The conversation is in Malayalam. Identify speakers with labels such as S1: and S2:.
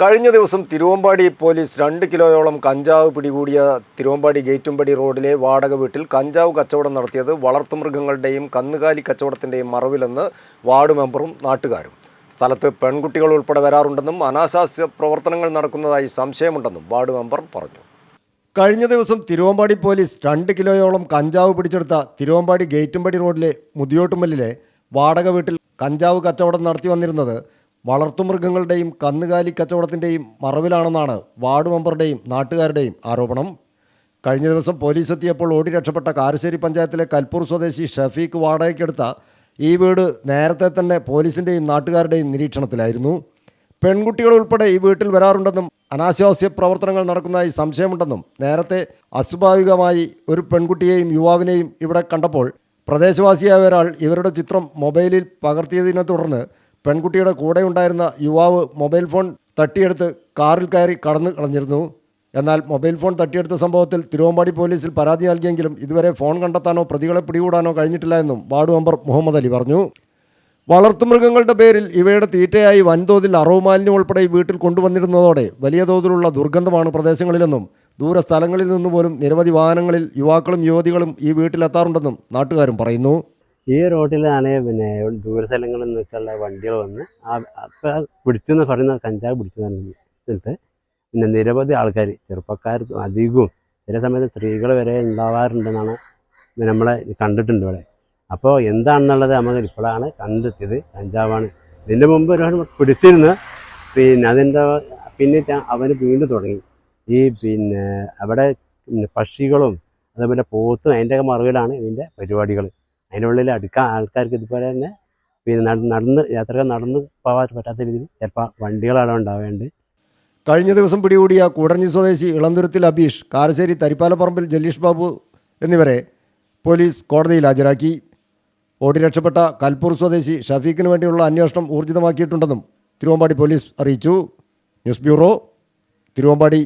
S1: കഴിഞ്ഞ ദിവസം തിരുവമ്പാടി പോലീസ് രണ്ട് കിലോയോളം കഞ്ചാവ് പിടികൂടിയ തിരുവമ്പാടി ഗേറ്റുംപടി റോഡിലെ വാടക വീട്ടിൽ കഞ്ചാവ് കച്ചവടം നടത്തിയത് വളർത്തുമൃഗങ്ങളുടെയും കന്നുകാലി കച്ചവടത്തിന്റെയും മറവിലെന്ന് വാർഡ് മെമ്പറും നാട്ടുകാരും. സ്ഥലത്ത് പെൺകുട്ടികൾ ഉൾപ്പെടെ വരാറുണ്ടെന്നും അനാശാസ്യ പ്രവർത്തനങ്ങൾ നടക്കുന്നതായി സംശയമുണ്ടെന്നും വാർഡ് മെമ്പർ പറഞ്ഞു. കഴിഞ്ഞ ദിവസം തിരുവമ്പാടി പോലീസ് രണ്ട് കിലോയോളം കഞ്ചാവ് പിടിച്ചെടുത്ത തിരുവമ്പാടി ഗേറ്റുംപടി റോഡിലെ മുതിയോട്ടുമല്ലിലെ വാടക വീട്ടിൽ കഞ്ചാവ് കച്ചവടം നടത്തി വന്നിരുന്നത് വളർത്തുമൃഗങ്ങളുടെയും കന്നുകാലി കച്ചവടത്തിന്റെയും മറവിലാണെന്നാണ് വാർഡ് മെമ്പറുടെയും നാട്ടുകാരുടെയും ആരോപണം. കഴിഞ്ഞ ദിവസം പോലീസ് എത്തിയപ്പോൾ ഓടി രക്ഷപ്പെട്ട കാരശ്ശേരി പഞ്ചായത്തിലെ കൽപ്പൂർ സ്വദേശി ഷഫീഖ് വാടകയ്ക്കെടുത്ത ഈ വീട് നേരത്തെ തന്നെ പോലീസിന്റെയും നാട്ടുകാരുടെയും നിരീക്ഷണത്തിലായിരുന്നു. പെൺകുട്ടികൾ ഉൾപ്പെടെ ഈ വീട്ടിൽ വരാറുണ്ടെന്നും അനാശാസ്യ പ്രവർത്തനങ്ങൾ നടക്കുന്നതായി സംശയമുണ്ടെന്നും നേരത്തെ അസ്വാഭാവികമായി ഒരു പെൺകുട്ടിയെയും യുവാവിനെയും ഇവിടെ കണ്ടപ്പോൾ പ്രദേശവാസിയായ ഒരാൾ ഇവരുടെ ചിത്രം മൊബൈലിൽ പകർത്തിയതിനെ തുടർന്ന് പെൺകുട്ടിയുടെ കൂടെ ഉണ്ടായിരുന്ന യുവാവ് മൊബൈൽ ഫോൺ തട്ടിയെടുത്ത് കാറിൽ കയറി കടന്നു കളഞ്ഞിരുന്നു. എന്നാൽ മൊബൈൽ ഫോൺ തട്ടിയെടുത്ത സംഭവത്തിൽ തിരുവമ്പാടി പോലീസിൽ പരാതി നൽകിയെങ്കിലും ഇതുവരെ ഫോൺ കണ്ടെത്താനോ പ്രതികളെ പിടികൂടാനോ കഴിഞ്ഞിട്ടില്ല എന്നും വാർഡ് മെമ്പർ മുഹമ്മദ് അലി പറഞ്ഞു. വളർത്തുമൃഗങ്ങളുടെ പേരിൽ ഇവയുടെ തീറ്റയായി വൻതോതിൽ അറവ് മാലിന്യം ഉൾപ്പെടെ വീട്ടിൽ കൊണ്ടുവന്നിരുന്നതോടെ വലിയ തോതിലുള്ള ദുർഗന്ധമാണ് പ്രദേശങ്ങളിലെന്നും ദൂര സ്ഥലങ്ങളിൽ നിന്ന് പോലും നിരവധി വാഹനങ്ങളിൽ യുവാക്കളും യുവതികളും ഈ വീട്ടിലെത്താറുണ്ടെന്നും നാട്ടുകാരും പറയുന്നു.
S2: ഈ റോഡിലാണ് പിന്നെ ദൂര സ്ഥലങ്ങളിൽ നിന്നൊക്കെയുള്ള വണ്ടികൾ വന്ന് ആ അപ്പം പിടിച്ചെന്ന് പറയുന്ന കഞ്ചാവ് പിടിച്ചതാണ് സ്ഥലത്ത് പിന്നെ നിരവധി ആൾക്കാർ ചെറുപ്പക്കാർ അധികവും ചില സമയത്ത് സ്ത്രീകൾ വരെ ഉണ്ടാവാറുണ്ടെന്നാണ് നമ്മളെ കണ്ടിട്ടുണ്ട് ഇവിടെ. അപ്പോൾ എന്താണെന്നുള്ളത് നമ്മൾ ഇപ്പോഴാണ് കണ്ടെത്തിയത് കഞ്ചാവാണ്. ഇതിന്റെ മുമ്പ് ഒരാൾ പിടിച്ചിരുന്നു പിന്നെ അതിന്റെ പിന്നെ അവർ വീണ്ടും തുടങ്ങി. ഈ പിന്നെ അവിടെ പക്ഷികളും അതേപോലെ പോത്തും അതിന്റെയൊക്കെ മറവിലാണ് ഇതിന്റെ പരിപാടികൾ. അതിനുള്ളിൽ അടുക്കാൻ ആൾക്കാർക്ക് ഇതുപോലെ തന്നെ പിന്നെ നട- നടന്ന് യാത്രകൾ നടന്ന് പോകാൻ പറ്റാത്ത രീതിയിൽ ചിലപ്പോൾ വണ്ടികളവിടെ ഉണ്ടാവേണ്ടത്
S1: കഴിഞ്ഞ ദിവസം പിടികൂടിയ കൂടഞ്ഞി സ്വദേശി ഇളന്തുരത്തിൽ അബീഷ് കാരശ്ശേരി തരിപ്പാലപ്പറമ്പിൽ ജല്ലീഷ് ബാബു എന്നിവരെ പോലീസ് കോടതിയിൽ ഹാജരാക്കി. ഓടി രക്ഷപ്പെട്ട കൽപ്പൂർ സ്വദേശി ഷഫീഖിന് വേണ്ടിയുള്ള അന്വേഷണം ഊർജിതമാക്കിയിട്ടുണ്ടെന്നും തിരുവമ്പാടി പോലീസ് അറിയിച്ചു. News bureau Thiruvambady.